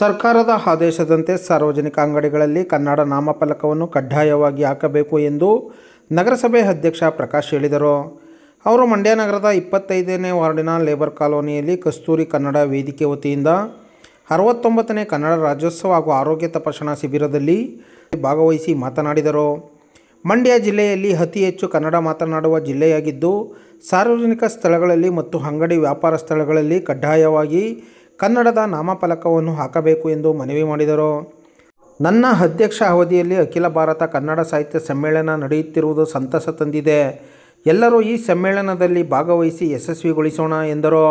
ಸರ್ಕಾರದ ಆದೇಶದಂತೆ ಸಾರ್ವಜನಿಕ ಅಂಗಡಿಗಳಲ್ಲಿ ಕನ್ನಡ ನಾಮಫಲಕವನ್ನು ಕಡ್ಡಾಯವಾಗಿ ಹಾಕಬೇಕು ಎಂದು ನಗರಸಭೆ ಅಧ್ಯಕ್ಷ ಪ್ರಕಾಶ್ ಹೇಳಿದರು. ಅವರು ಮಂಡ್ಯ ನಗರದ ಇಪ್ಪತ್ತೈದನೇ ವಾರ್ಡಿನ ಲೇಬರ್ ಕಾಲೋನಿಯಲ್ಲಿ ಕಸ್ತೂರಿ ಕನ್ನಡ ವೇದಿಕೆ ವತಿಯಿಂದ ಅರವತ್ತೊಂಬತ್ತನೇ ಕನ್ನಡ ರಾಜ್ಯೋತ್ಸವ ಹಾಗೂ ಆರೋಗ್ಯ ತಪಾಸಣಾ ಶಿಬಿರದಲ್ಲಿ ಭಾಗವಹಿಸಿ ಮಾತನಾಡಿದರು. ಮಂಡ್ಯ ಜಿಲ್ಲೆಯಲ್ಲಿ ಅತಿ ಹೆಚ್ಚು ಕನ್ನಡ ಮಾತನಾಡುವ ಜಿಲ್ಲೆಯಾಗಿದ್ದು, ಸಾರ್ವಜನಿಕ ಸ್ಥಳಗಳಲ್ಲಿ ಮತ್ತು ಅಂಗಡಿ ವ್ಯಾಪಾರ ಸ್ಥಳಗಳಲ್ಲಿ ಕಡ್ಡಾಯವಾಗಿ ಕನ್ನಡದ ನಾಮಫಲಕವನ್ನು ಹಾಕಬೇಕು ಎಂದು ಮನವಿ ಮಾಡಿದರು. ನನ್ನ ಅಧ್ಯಕ್ಷ ಅವಧಿಯಲ್ಲಿ ಅಖಿಲ ಭಾರತ ಕನ್ನಡ ಸಾಹಿತ್ಯ ಸಮ್ಮೇಳನ ನಡೆಯುತ್ತಿರುವುದು ಸಂತಸ ತಂದಿದೆ. ಎಲ್ಲರೂ ಈ ಸಮ್ಮೇಳನದಲ್ಲಿ ಭಾಗವಹಿಸಿ ಯಶಸ್ವಿಗೊಳಿಸೋಣ ಎಂದರು.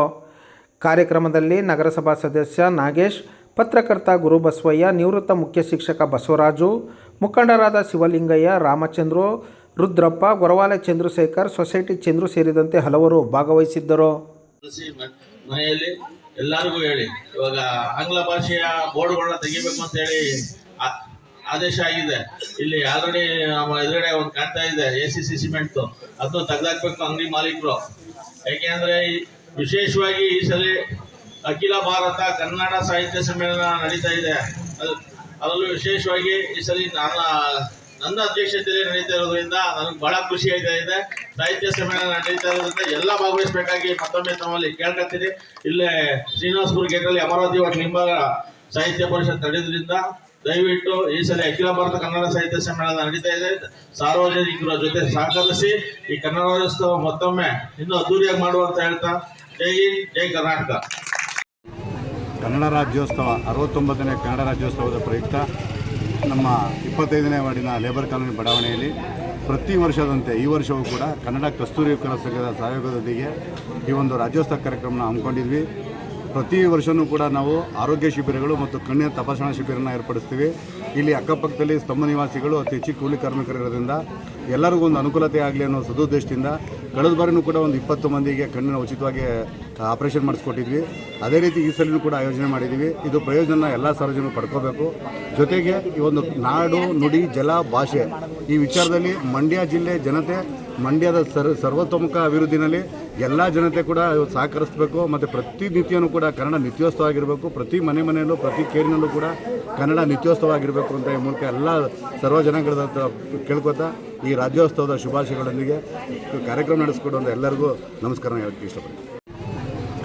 ಕಾರ್ಯಕ್ರಮದಲ್ಲಿ ನಗರಸಭಾ ಸದಸ್ಯ ನಾಗೇಶ್, ಪತ್ರಕರ್ತ ಗುರುಬಸವಯ್ಯ ನಿವೃತ್ತ ಮುಖ್ಯ ಶಿಕ್ಷಕ ಬಸವರಾಜು, ಮುಖಂಡರಾದ ಶಿವಲಿಂಗಯ್ಯ, ರಾಮಚಂದ್ರು, ರುದ್ರಪ್ಪ, ಗೊರವಾಲೆ ಚಂದ್ರಶೇಖರ್, ಸೊಸೈಟಿ ಚಂದ್ರು ಸೇರಿದಂತೆ ಹಲವರು ಭಾಗವಹಿಸಿದ್ದರು. ಎಲ್ಲರಿಗೂ ಹೇಳಿ. ಇವಾಗ ಆಂಗ್ಲ ಭಾಷೆಯ ಬೋರ್ಡ್ಗಳನ್ನ ತೆಗಿಬೇಕು ಅಂತ ಹೇಳಿ ಆದೇಶ ಆಗಿದೆ. ಇಲ್ಲಿ ಆಲ್ರೆಡಿ ನಮ್ಮ ಎದುರುಗಡೆ ಒಂದು ಕಾಣ್ತಾ ಇದೆ, ಎ ಸಿ ಸಿ ಸಿಮೆಂಟ್ ಅದನ್ನು ತೆಗೆದಾಕ್ಬೇಕು ಅಂಗಡಿ ಮಾಲೀಕರು. ಯಾಕೆಂದ್ರೆ ವಿಶೇಷವಾಗಿ ಈ ಸಲ ಅಖಿಲ ಭಾರತ ಕನ್ನಡ ಸಾಹಿತ್ಯ ಸಮ್ಮೇಳನ ನಡೀತಾ ಇದೆ. ಅದ್- ಅದರಲ್ಲೂ ವಿಶೇಷವಾಗಿ ಈ ಸಲ ನನ್ನ ನನ್ನ ಅಧ್ಯಕ್ಷತೆಯಲ್ಲಿ ನಡೀತಾ ಇರೋದ್ರಿಂದ ನನಗೆ ಬಹಳ ಖುಷಿ ಆಯ್ತಾ ಇದೆ. ಸಾಹಿತ್ಯ ಸಮ್ಮೇಳನ ನಡೀತಾ ಇರೋದ್ರಿಂದ ಎಲ್ಲ ಭಾಗವಹಿಸಬೇಕಾಗಿ ಮತ್ತೊಮ್ಮೆ ತಮ್ಮಲ್ಲಿ ಕೇಳ್ಕೊತೀನಿ ಇಲ್ಲೇ ಶ್ರೀನಿವಾಸಪುರ ಗೇಟಲ್ಲಿ ಅಮರಾವತಿ ಒಟ್ಟು ಸಾಹಿತ್ಯ ಪರಿಷತ್ ನಡೆಯೋದ್ರಿಂದ ದಯವಿಟ್ಟು ಈ ಸಲ ಅಖಿಲ ಭಾರತ ಕನ್ನಡ ಸಾಹಿತ್ಯ ಸಮ್ಮೇಳನ ನಡೀತಾ ಇದೆ. ಸಾರ್ವಜನಿಕರ ಜೊತೆ ಸಹಕರಿಸಿ ಈ ಕನ್ನಡ ರಾಜ್ಯೋತ್ಸವ ಮತ್ತೊಮ್ಮೆ ಇನ್ನೂ ಅದ್ದೂರಿಯಾಗಿ ಮಾಡುವಂತ ಹೇಳ್ತಾ ಜೈ ಹಿಂದ್, ಜೈ ಕರ್ನಾಟಕ. ಕನ್ನಡ ರಾಜ್ಯೋತ್ಸವ, ಅರವತ್ತೊಂಬತ್ತನೇ ಕನ್ನಡ ರಾಜ್ಯೋತ್ಸವದ ಪ್ರಯುಕ್ತ ನಮ್ಮ ಇಪ್ಪತ್ತೈದನೇ ವಾರ್ಡಿನ ಲೇಬರ್ ಕಾಲೋನಿ ಬಡಾವಣೆಯಲ್ಲಿ ಪ್ರತಿ ವರ್ಷದಂತೆ ಈ ವರ್ಷವೂ ಕೂಡ ಕನ್ನಡ ಕಸ್ತೂರಿ ಯುವಕರ ಸಂಘದ ಸಹಯೋಗದೊಂದಿಗೆ ಈ ಒಂದು ರಾಜ್ಯೋತ್ಸವ ಕಾರ್ಯಕ್ರಮನ ಹಮ್ಮಿಕೊಂಡಿದ್ವಿ. ಪ್ರತಿ ವರ್ಷವೂ ಕೂಡ ನಾವು ಆರೋಗ್ಯ ಶಿಬಿರಗಳು ಮತ್ತು ಕಣ್ಣಿನ ತಪಾಸಣಾ ಶಿಬಿರನ ಏರ್ಪಡಿಸ್ತೀವಿ. ಇಲ್ಲಿ ಅಕ್ಕಪಕ್ಕದಲ್ಲಿ ಸ್ತಂಭ ನಿವಾಸಿಗಳು, ಅತಿ ಹೆಚ್ಚು ಕೂಲಿ ಕಾರ್ಮಿಕರಿರೋದ್ರಿಂದ ಎಲ್ಲರಿಗೂ ಒಂದು ಅನುಕೂಲತೆ ಆಗಲಿ ಅನ್ನೋ ಸದುದ್ದೇಶದಿಂದ ಕಳೆದ ಬಾರಿನೂ ಕೂಡ ಒಂದು ಇಪ್ಪತ್ತು ಮಂದಿಗೆ ಕಣ್ಣಿನ ಉಚಿತವಾಗಿ ಆಪರೇಷನ್ ಮಾಡಿಸ್ಕೊಟ್ಟಿದ್ವಿ. ಅದೇ ರೀತಿ ಈ ಸಲಿನೂ ಕೂಡ ಆಯೋಜನೆ ಮಾಡಿದ್ದೀವಿ. ಇದು ಪ್ರಯೋಜನ ಎಲ್ಲ ಸಾರ್ವಜನಿಕರು ಪಡ್ಕೋಬೇಕು. ಜೊತೆಗೆ ಈ ಒಂದು ನಾಡು ನುಡಿ ಜಲ ಭಾಷೆ ಈ ವಿಚಾರದಲ್ಲಿ ಮಂಡ್ಯ ಜಿಲ್ಲೆ ಜನತೆ ಮಂಡ್ಯದ ಸರ್, ಸರ್ವತೋಮುಖ ಅಭಿವೃದ್ಧಿನಲ್ಲಿ ಎಲ್ಲ ಜನತೆ ಕೂಡ ಸಹಕರಿಸಬೇಕು, ಮತ್ತು ಪ್ರತಿನಿತ್ಯನೂ ಕೂಡ ಕನ್ನಡ ನಿತ್ಯೋತ್ಸವ ಆಗಿರಬೇಕು, ಪ್ರತಿ ಮನೆ ಮನೆಯಲ್ಲೂ, ಪ್ರತಿ ಕೇರಿನಲ್ಲೂ ಕೂಡ ಕನ್ನಡ ನಿತ್ಯೋತ್ಸವ ಆಗಿರಬೇಕು ಅಂತ ಈ ಮೂಲಕ ಎಲ್ಲ ಸರ್ವ ಹತ್ರ ಕೇಳ್ಕೊತಾ ಈ ರಾಜ್ಯೋತ್ಸವದ ಶುಭಾಶಯಗಳೊಂದಿಗೆ ಕಾರ್ಯಕ್ರಮ ನಡೆಸ್ಕೊಡುವಂಥ ಎಲ್ಲರಿಗೂ ನಮಸ್ಕಾರ ಹೇಳಕ್ಕೆ ಇಷ್ಟಪಡ್ತೀನಿ.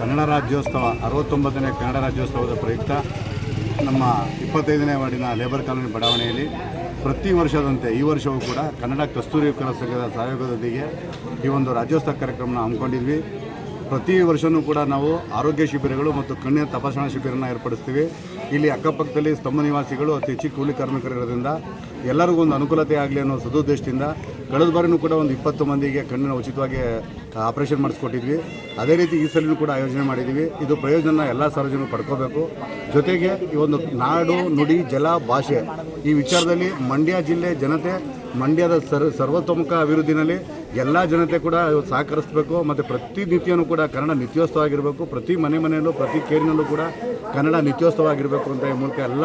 ಕನ್ನಡ ರಾಜ್ಯೋತ್ಸವ, ಅರವತ್ತೊಂಬತ್ತನೇ ಕನ್ನಡ ರಾಜ್ಯೋತ್ಸವದ ಪ್ರಯುಕ್ತ ನಮ್ಮ ಇಪ್ಪತ್ತೈದನೇ ವಾರ್ಡಿನ ಲೇಬರ್ ಕಾಲೋನಿ ಬಡಾವಣೆಯಲ್ಲಿ ಪ್ರತಿ ವರ್ಷದಂತೆ ಈ ವರ್ಷವೂ ಕೂಡ ಕನ್ನಡ ಕಸ್ತೂರಿ ಸಂಘದ ಸಹಯೋಗದೊಂದಿಗೆ ಈ ಒಂದು ರಾಜ್ಯೋತ್ಸವ ಕಾರ್ಯಕ್ರಮನ ಹಮ್ಮಿಕೊಂಡಿದ್ವಿ. ಪ್ರತಿ ವರ್ಷವೂ ಕೂಡ ನಾವು ಆರೋಗ್ಯ ಶಿಬಿರಗಳು ಮತ್ತು ಕಣ್ಣಿನ ತಪಾಸಣಾ ಶಿಬಿರನ ಏರ್ಪಡಿಸ್ತೀವಿ. ಇಲ್ಲಿ ಅಕ್ಕಪಕ್ಕದಲ್ಲಿ ಸ್ತಂಭ ನಿವಾಸಿಗಳು ಅತಿ ಹೆಚ್ಚು ಕೂಲಿ ಕಾರ್ಮಿಕರಿರೋದ್ರಿಂದ ಎಲ್ಲರಿಗೂ ಒಂದು ಅನುಕೂಲತೆ ಆಗಲಿ ಅನ್ನೋ ಸದುದ್ದೇಶದಿಂದ ಕಳೆದ ಬಾರಿನೂ ಕೂಡ ಒಂದು ಇಪ್ಪತ್ತು ಮಂದಿಗೆ ಕಣ್ಣಿನ ಉಚಿತವಾಗಿ ಆಪರೇಷನ್ ಮಾಡಿಸ್ಕೊಟ್ಟಿದ್ವಿ. ಅದೇ ರೀತಿ ಈ ಸಲಿನೂ ಕೂಡ ಆಯೋಜನೆ ಮಾಡಿದ್ದೀವಿ. ಇದು ಪ್ರಯೋಜನ ಎಲ್ಲ ಸಾರ್ವಜನಿಕರು ಪಡ್ಕೋಬೇಕು. ಜೊತೆಗೆ ಈ ಒಂದು ನಾಡು ನುಡಿ ಜಲ ಭಾಷೆ, ಈ ವಿಚಾರದಲ್ಲಿ ಮಂಡ್ಯ ಜಿಲ್ಲೆ ಜನತೆ, ಮಂಡ್ಯದ ಸರ್, ಸರ್ವತೋಮುಖ ಅಭಿವೃದ್ಧಿನಲ್ಲಿ ಎಲ್ಲ ಜನತೆ ಕೂಡ ಸಹಕರಿಸಬೇಕು. ಮತ್ತು ಪ್ರತಿನಿತ್ಯನೂ ಕೂಡ ಕನ್ನಡ ನಿತ್ಯೋತ್ಸವ ಆಗಿರಬೇಕು ಪ್ರತಿ ಮನೆ ಮನೆಯಲ್ಲೂ, ಪ್ರತಿ ಕೇರಿನಲ್ಲೂ ಕೂಡ ಕನ್ನಡ ನಿತ್ಯೋತ್ಸವ ಆಗಿರಬೇಕು ಅಂತ ಈ ಮೂಲಕ ಎಲ್ಲ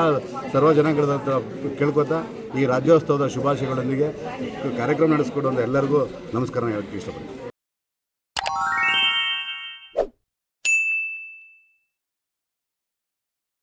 ಸರ್ವ ಹತ್ರ ಕೇಳ್ಕೊತಾ ಈ ರಾಜ್ಯೋತ್ಸವದ ಶುಭಾಶಯಗಳೊಂದಿಗೆ ಕಾರ್ಯಕ್ರಮ ನಡೆಸಿಕೊಡುವಂಥ ಎಲ್ಲರಿಗೂ ನಮಸ್ಕಾರ ಹೇಳಕ್ಕೆ ಇಷ್ಟಪಡ್ತೀನಿ.